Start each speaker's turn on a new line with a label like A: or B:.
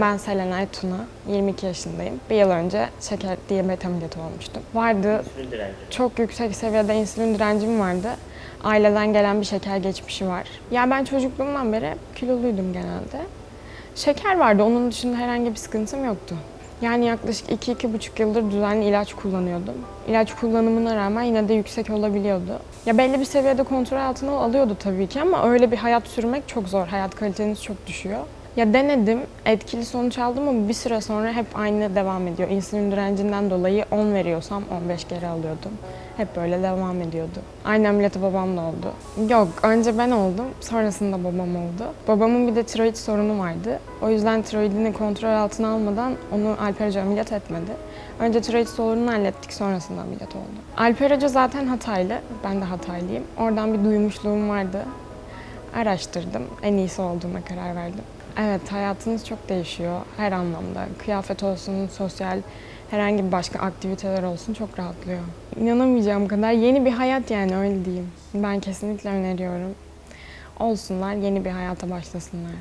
A: Ben Selenay Tuna, 22 yaşındayım. Bir yıl önce şeker diyabet ameliyatı olmuştum. Vardı, çok yüksek seviyede insülin direncim vardı. Aileden gelen bir şeker geçmişi var. Yani ben çocukluğumdan beri kiloluydum genelde. Şeker vardı, onun dışında herhangi bir sıkıntım yoktu. Yani yaklaşık 2-2,5 yıldır düzenli ilaç kullanıyordum. İlaç kullanımına rağmen yine de yüksek olabiliyordu. Ya belli bir seviyede kontrol altına alıyordu tabii ki ama öyle bir hayat sürmek çok zor. Hayat kaliteniz çok düşüyor. Ya denedim, etkili sonuç aldım ama bir süre sonra hep aynı devam ediyor. İnsülin direncinden dolayı 10 veriyorsam 15 geri alıyordum. Hep böyle devam ediyordu. Aynı ameliyatı babam da oldu. Yok, önce ben oldum, sonrasında babam oldu. Babamın bir de tiroid sorunu vardı. O yüzden tiroidini kontrol altına almadan onu Alper Hoca ameliyat etmedi. Önce tiroid sorununu hallettik, sonrasında ameliyat oldu. Alper Hoca zaten Hataylı, ben de Hataylıyım. Oradan bir duymuşluğum vardı. Araştırdım, en iyisi olduğuna karar verdim. Evet, hayatınız çok değişiyor her anlamda. Kıyafet olsun, sosyal, herhangi bir başka aktiviteler olsun çok rahatlıyor. İnanamayacağım kadar yeni bir hayat yani öyle diyeyim. Ben kesinlikle öneriyorum. Olsunlar, yeni bir hayata başlasınlar.